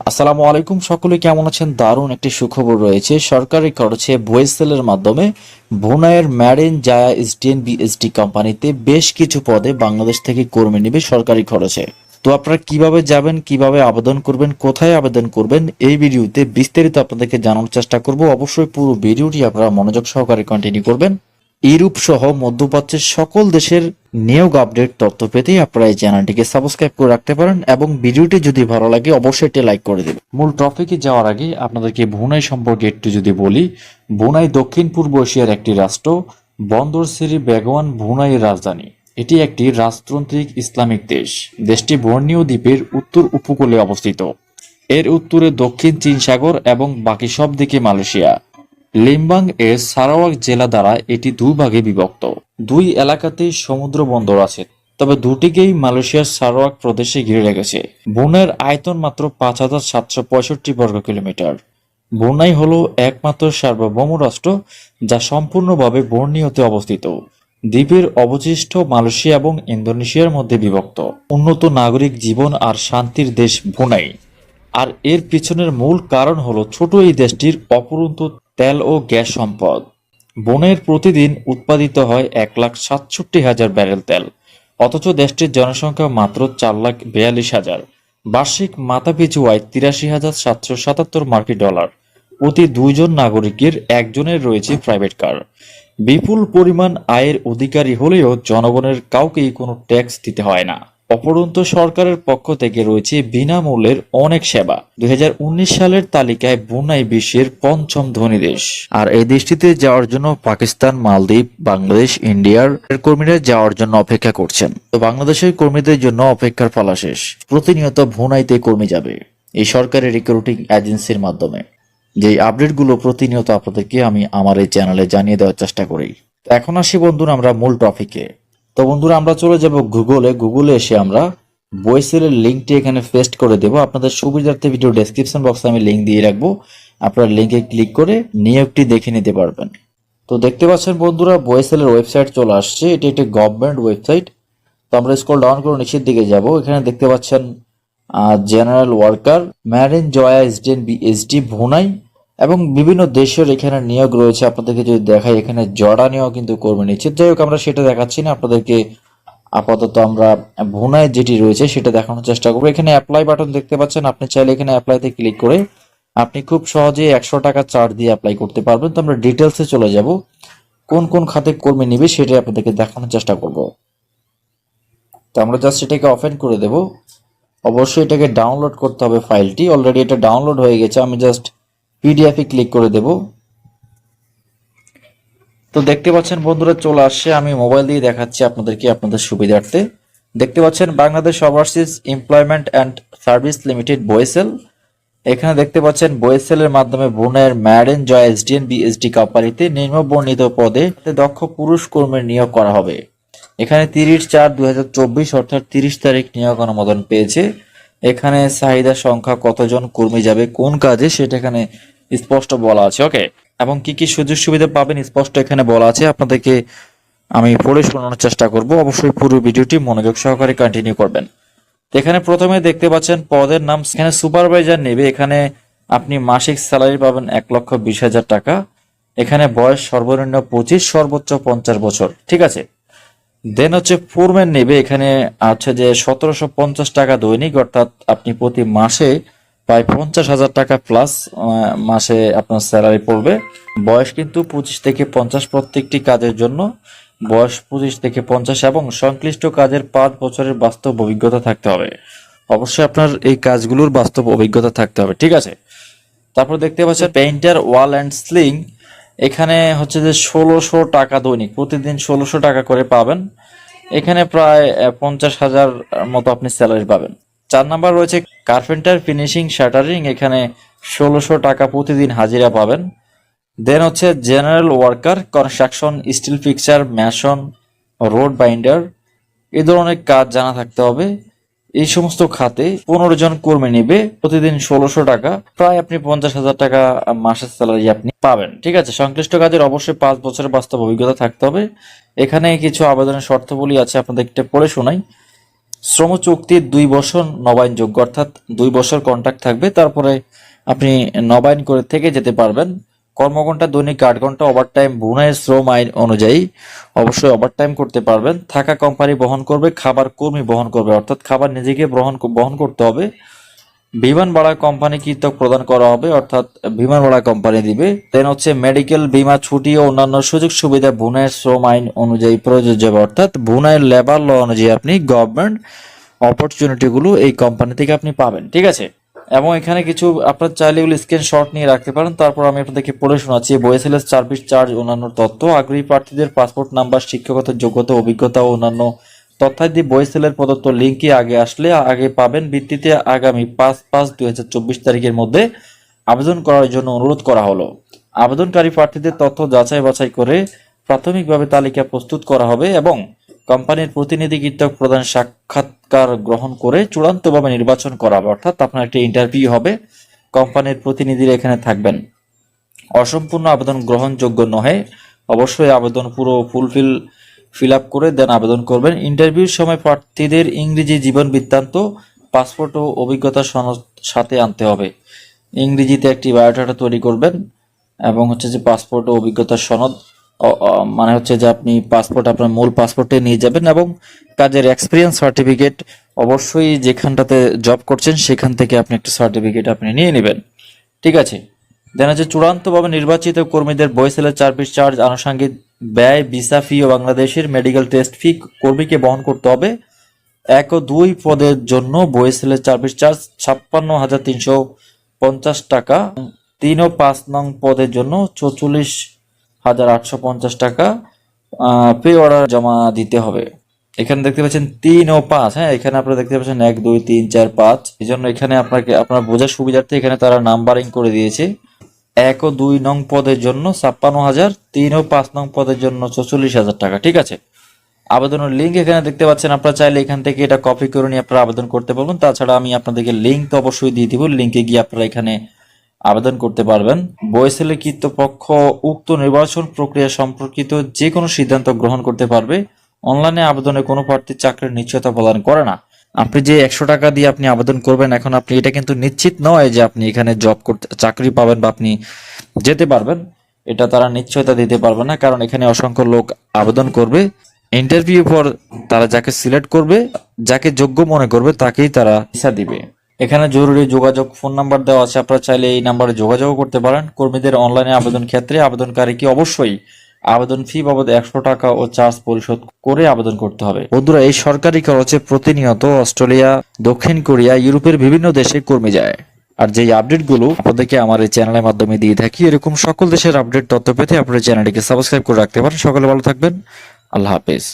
আসসালামু আলাইকুম। সকলে কেমন আছেন? দারুণ একটি সুখবর রয়েছে। সরকারি খরচে ভয়েসেলের মাধ্যমে ভুনায়ের ম্যারেন জায়া এসডিএন বিএসডি কোম্পানিতে বেশ কিছু পদে বাংলাদেশ থেকে কর্মী নেবে সরকারি খরচে। তো আপনারা কীভাবে যাবেন, কীভাবে আবেদন করবেন, কোথায় আবেদন করবেন, এই ভিডিওতে বিস্তারিত আপনাদেরকে জানানোর চেষ্টা করব। অবশ্যই পুরো ভিডিওটি আপনারা মনোযোগ সহকারে কন্টিনিউ করবেন। ইউরোপ সহ মধ্যপ্রাচ্যের সকল দেশের নিয়োগ আপডেট তথ্য পেতে আপনারা এই চ্যানেলটিকে সাবস্ক্রাইব করে রাখতে পারেন এবং ভিডিওটি যদি ভালো লাগে অবশ্যই এটি লাইক করে দেবেন। মূল টপিকে যাওয়ার আগে আপনাদেরকে ভুনাই সম্পর্কে একটু যদি বলি ভুনাই দক্ষিণ পূর্ব এশিয়ার একটি রাষ্ট্র, বন্দর সিরি বেগওয়ান ভুনাইয়ের রাজধানী। এটি একটি রাজতান্ত্রিক ইসলামিক দেশ। দেশটি বর্ণীয় দ্বীপের উত্তর উপকূলে অবস্থিত। এর উত্তরে দক্ষিণ চীন সাগর এবং বাকি সব দিকে মালয়েশিয়া। লিম্বাং এর সারাওয়াক জেলা দ্বারা এটি দুই ভাগে বিভক্ত। দুই এলাকাতেই সমুদ্র বন্দর আছে, তবে দুটিকেই মালয়েশিয়ার সারোয়াক প্রদেশে ঘিরে রেখেছে। বুনের আয়তন মাত্র পাঁচ হাজার সাতশো পঁয়ষট্টি বর্গ কিলোমিটার। বুনাই হল একমাত্র সার্বভৌম রাষ্ট্র যা সম্পূর্ণভাবে বর্ণীয়তে অবস্থিত। দ্বীপের অবশিষ্ট মালয়েশিয়া এবং ইন্দোনেশিয়ার মধ্যে বিভক্ত। উন্নত নাগরিক জীবন আর শান্তির দেশ বুনাই। আর এর পিছনের মূল কারণ হলো ছোট এই দেশটির অপরন্ত তেল ও গ্যাস সম্পদ। বনের প্রতিদিন উৎপাদিত হয় এক লাখ সাতষট্টি হাজার ব্যারেল তেল, অথচ দেশটির জনসংখ্যা মাত্র চার লাখ বিয়াল্লিশ হাজার। বার্ষিক মাথাপিছু আয় তিরাশি হাজার সাতশো সাতাত্তর মার্কি ডলার। প্রতি দুইজন নাগরিকের একজনের রয়েছে প্রাইভেট কার। বিপুল পরিমাণ আয়ের অধিকারী হলেও জনগণের কাউকেই কোনো ট্যাক্স দিতে হয় না। অপরন্ত সরকারের পক্ষ থেকে রয়েছে বিনামূল্যের অনেক সেবা। দুই সালের তালিকায় বুনাই বিশ্বের পঞ্চম ধনী দেশ। আর এই দেশটিতে যাওয়ার জন্য পাকিস্তান, মালদ্বীপ, বাংলাদেশ ইন্ডিয়ার কর্মীরা যাওয়ার জন্য অপেক্ষা করছেন। তো বাংলাদেশের কর্মীদের জন্য অপেক্ষার পালা শেষ। প্রতিনিয়ত ভুনাইতে কর্মী যাবে এই সরকারি রিক্রুটিং এজেন্সির মাধ্যমে। যে আপডেটগুলো প্রতিনিয়ত আপনাদেরকে আমি আমার এই চ্যানেলে জানিয়ে দেওয়ার চেষ্টা করি। এখন আসি বন্ধুরা আমরা মূল টপিকে তো বন্ধুরা, আমরা চলে যাব গুগলে গুগলে এসে আমরা বয়েসেলের লিঙ্কটি এখানে পেস্ট করে দেব। আপনাদের সুবিধার্থে ভিডিও ডেসক্রিপশন বক্সে আমি লিঙ্ক দিয়ে রাখব। আপনারা লিঙ্কে ক্লিক করে নিয়োগটি দেখে নিতে পারবেন। তো দেখতে পাচ্ছেন বন্ধুরা বয়েসেলের ওয়েবসাইট চলে আসছে। এটি একটি গভর্নমেন্ট ওয়েবসাইট তো আমরা স্ক্রল ডাউন করে নিচের দিকে যাব। এখানে দেখতে পাচ্ছেন general worker marine Jaya SDN BSD ভুনাই এবং বিভিন্ন দেশের এখানে নিয়োগ রয়েছে। আপনাদেরকে যদি দেখাই, এখানে জর্ডানিও কিন্তু কর্মী নিচ্ছে। যাই হোক, আমরা সেটা দেখাচ্ছি না। আপনাদেরকে আপাতত আমরা ভুনায় যেটি রয়েছে, সেটা দেখানোর চেষ্টা করব। এখানে অ্যাপ্লাই বাটন দেখতে পাচ্ছেন। আপনি চাইলে এখানে অ্যাপ্লাইতে ক্লিক করে আপনি খুব সহজে একশো টাকা চার্জ দিয়ে অ্যাপ্লাই করতে পারবেন। তো আমরা ডিটেলসে চলে যাব। কোন কোন খাতে কর্মী নিবে, সেটাই আপনাদেরকে দেখানোর চেষ্টা করব। তো আমরা জাস্ট এটাকে ওপেন করে দেব। অবশ্যই এটাকে ডাউনলোড করতে হবে ফাইলটি অলরেডি এটা ডাউনলোড হয়ে গেছে। আমি জাস্ট পিডিএফে ক্লিক করে দেব। তো দেখতে পাচ্ছেন বন্ধুরা, চলে আসছে। আমি মোবাইল দিয়ে দেখাচ্ছি আপনাদেরকে আপনাদের সুবিধার্থে। দেখতে পাচ্ছেন, Bangladesh overseas employment and service limited BOESL এখানে দেখতে পাচ্ছেন বয়েসেলের মাধ্যমে বোনের ম্যারেন জয় এস এসডিএন বিএসডি কোম্পানিতে নিম্ন বর্ণিত পদে দক্ষ পুরুষ কর্মীর নিয়োগ করা হবে। এখানে তিরিশ চার দুই অর্থাৎ তিরিশ তারিখ নিয়োগ অনুমোদন পেয়েছে। এখানে চাহিদা সংখ্যা কতজন কর্মী যাবে, কোন কাজে, সেটা এখানে স্পষ্ট বলা আছে ওকে এবং কি কি সুযোগ সুবিধা পাবেন, স্পষ্ট এখানে বলা আছে, আপনাদেরকে আমি পড়ে শোনানোর চেষ্টা করব, অবশ্যই পুরো ভিডিওটি মনোযোগ সহকারে কন্টিনিউ করবেন। এখানে প্রথমে দেখতে পাচ্ছেন পদের নাম, এখানে সুপারভাইজার নেবে, এখানে আপনি মাসিক স্যালারি পাবেন এক লক্ষ বিশ হাজার টাকা, এখানে বয়স সর্বনিম্ন পঁচিশ, সর্বোচ্চ পঞ্চাশ বছর, ঠিক আছে? দেন হচ্ছে ফোরম্যান নেবে, এখানে আছে যে সতেরোশো পঞ্চাশ টাকা দৈনিক, অর্থাৎ আপনি প্রতি মাসে প্রায় পঞ্চাশ হাজার টাকা প্লাস মাসে আপনার স্যালারি পড়বে। বয়স কিন্তু পঁচিশ থেকে পঞ্চাশ প্রত্যেকটি কাজের জন্য। বয়স পঁচিশ থেকে পঞ্চাশ এবং সংশ্লিষ্ট কাজের পাঁচ বছরের বাস্তব অভিজ্ঞতা থাকতে হবে। অবশ্যই আপনার এই কাজগুলোর বাস্তব অভিজ্ঞতা থাকতে হবে, ঠিক আছে? তারপর দেখতে পাচ্ছেন পেইন্টার ওয়াল অ্যান্ড স্লিং এখানে হচ্ছে যে ষোলোশো টাকা দৈনিক, প্রতিদিন ষোলোশো টাকা করে পাবেন। এখানে প্রায় পঞ্চাশ হাজার মতো আপনি স্যালারি পাবেন। চার নাম্বার রয়েছে কার্পেন্টার ফিনিশিং শাটারিং এখানে ষোলোশো টাকা প্রতিদিন হাজিরা পাবেন। দেন হচ্ছে general worker construction steel fixer mason road binder এ ধরনের কাজ জানা থাকতে হবে। এই সমস্ত খাতে পনেরো জন কর্মী নিবে, প্রতিদিন ষোলোশো টাকা। প্রায় আপনি পঞ্চাশ হাজার টাকা মাসের স্যালারি আপনি পাবেন, ঠিক আছে? সংশ্লিষ্ট কাজের অবশ্যই পাঁচ বছরের বাস্তব অভিজ্ঞতা থাকতে হবে। এখানে কিছু আবেদনের শর্তাবলী আছে আপনাদের একটা পড়ে শোনাই। শ্রম চুক্তির দুই বছর নবায়নযোগ্য, অর্থাৎ দুই বছর কন্ট্রাক্ট থাকবে। তারপরে আপনি নবায়ন করে থেকে যেতে পারবেন। কর্মঘন্টা দৈনিক আট ঘণ্টা ওভারটাইম বুনায়ের শ্রম আইন অনুযায়ী অবশ্যই ওভারটাইম করতে পারবেন। থাকা কোম্পানি বহন করবে, খাবার কর্মী বহন করবে, অর্থাৎ খাবার নিজেকে বহন বহন করতে হবে। বিমান ভাড়া কোম্পানি কৃতক প্রদান করা হবে, অর্থাৎ বিমান ভাড়া কোম্পানি দিবে। দেন হচ্ছে মেডিকেল বীমা, ছুটি ও অন্যান্য সুযোগ সুবিধা বুনায়ের শ্রম আইন অনুযায়ী প্রযোজ্য হবে। অর্থাৎ বুনায়ের লেবার ল অনুযায়ী আপনি গভর্নমেন্ট অপরচুনিটিগুলো এই কোম্পানি থেকে আপনি পাবেন। ঠিক আছে? এবং এখানে কিছু, আপনার চাইলে এগুলো স্ক্রিনশট নিয়ে রাখতে পারেন। তারপর আমি আপনাদেরকে পড়ে শোনাচ্ছি বয়েসেলের সার্ভিস চার্জ অন্যান্য তথ্য। আগ্রহী প্রার্থীদের পাসপোর্ট নাম্বার শিক্ষাগত যোগ্যতা, অভিজ্ঞতা ও অন্যান্য তথ্যাদি বয়েসেলের প্রদত্ত লিঙ্কে আগে আসলে, আগে পাবেন। ভিত্তিতে আগামী পাঁচ পাঁচ দুই হাজার চব্বিশ তারিখের মধ্যে আবেদন করার জন্য অনুরোধ করা হলো। আবেদনকারী প্রার্থীদের তথ্য যাচাই বাছাই করে প্রাথমিকভাবে তালিকা প্রস্তুত করা হবে এবং কোম্পানির প্রতিনিধি কৃতক প্রধান সাক্ষাৎকার গ্রহণ করে চূড়ান্তভাবে নির্বাচন করা হবে অর্থাৎ আপনার একটি ইন্টারভিউ হবে, কোম্পানির প্রতিনিধিরা এখানে থাকবেন। অসম্পূর্ণ আবেদন গ্রহণযোগ্য নহে, অবশ্যই আবেদন পুরো ফুলফিল ফিল আপ করে দেন, আবেদন করবেন। ইন্টারভিউর সময় প্রার্থীদের ইংরেজি জীবন বৃত্তান্ত, পাসপোর্ট ও অভিজ্ঞতা সনদ সাথে আনতে হবে। ইংরেজিতে একটি বায়োডাটা তৈরি করবেন এবং হচ্ছে যে পাসপোর্ট ও অভিজ্ঞতার সনদ মানে হচ্ছে যে আপনি পাসপোর্ট আপনার মূল পাসপোর্টে নিয়ে যাবেন এবং কাজের এক্সপিরিয়েন্স সার্টিফিকেট অবশ্যই যেখানটাতে জব করছেন সেখান থেকে আপনি একটা সার্টিফিকেট আপনি নিয়ে নেবেন। ঠিক আছে? দেন হচ্ছে চূড়ান্তভাবে নির্বাচিত কর্মীদের বয়সেলের চার্জ চার্জ আনুষঙ্গিক ব্যয় ভিসা ফি ও বাংলাদেশের মেডিকেল টেস্ট ফি কর্মীকে বহন করতে হবে। এক ও দুই পদের জন্য বয়েসেলের সার্ভিস চার্জ ছাপ্পান্ন হাজার তিনশো পঞ্চাশ টাকা। তিন ও পাঁচ নং পদের জন্য চৌচল্লিশ হাজার আটশো পঞ্চাশ টাকা পে অর্ডার জমা দিতে হবে। এখানে দেখতে পাচ্ছেন তিন ও পাঁচ হ্যাঁ এখানে আপনারা দেখতে পাচ্ছেন এক, দুই, তিন, চার, পাঁচ। এই জন্য এখানে আপনাকে, আপনার বোঝার সুবিধার্থে এখানে তারা নাম্বারিং করে দিয়েছে। এক ও দুই নং পদের জন্য ছাপ্পান্ন হাজার, তিন ও পাঁচ নং পদের জন্য চৌচল্লিশ হাজার টাকা, ঠিক আছে? আবেদনের লিঙ্ক এখানে দেখতে পাচ্ছেন, আপনারা চাইলে এখান থেকে এটা কপি করে নিয়ে আপনারা আবেদন করতে পারবেন। তাছাড়া আমি আপনাদেরকে লিঙ্ক তো অবশ্যই দিয়ে দিব লিঙ্কে গিয়ে আপনারা এখানে আবেদন করতে পারবেন। বয়সেলে কর্তৃপক্ষ উক্ত নির্বাচন প্রক্রিয়া সম্পর্কিত যে কোনো সিদ্ধান্ত গ্রহণ করতে পারবে। অনলাইনে আবেদনে কোনো প্রার্থী চাকরির নিশ্চয়তা প্রদান করে না। আপনি যে একশো টাকা দিয়ে আপনি আবেদন করবেন, এখন আপনি এটা কিন্তু নিশ্চিত নয় যে আপনি এখানে জব করতে চাকরি পাবেন বা আপনি যেতে পারবেন। এটা তারা নিশ্চয়তা দিতে পারবে না, কারণ এখানে অসংখ্য লোক আবেদন করবে। ইন্টারভিউ পর তারা যাকে সিলেক্ট করবে, যাকে যোগ্য মনে করবে, তাকেই তারা ভিসা দিবে। এখানে জরুরি যোগাযোগ ফোন নাম্বার দেওয়া আছে। আপনারা চাইলে এই নাম্বারে যোগাযোগ করতে পারেন। কর্মীদের অনলাইনে আবেদন ক্ষেত্রে আবেদনকারীকে অবশ্যই আবেদন ফি বাবদ একশো টাকা ও চার্জ পরিশোধ করে আবেদন করতে হবে। বন্ধুরা, এই সরকারি খরচে প্রতিনিয়ত অস্ট্রেলিয়া, দক্ষিণ কোরিয়া, ইউরোপের বিভিন্ন দেশে কর্মী যায়। আর যেই আপডেটগুলো আপনাদেরকে আমার এই চ্যানেলের মাধ্যমে দিয়ে থাকি, এরকম সকল দেশের আপডেট তথ্য পেতে আপনার চ্যানেলটিকে সাবস্ক্রাইব করে রাখতে পারেন। সকলে ভালো থাকবেন। আল্লাহ হাফেজ।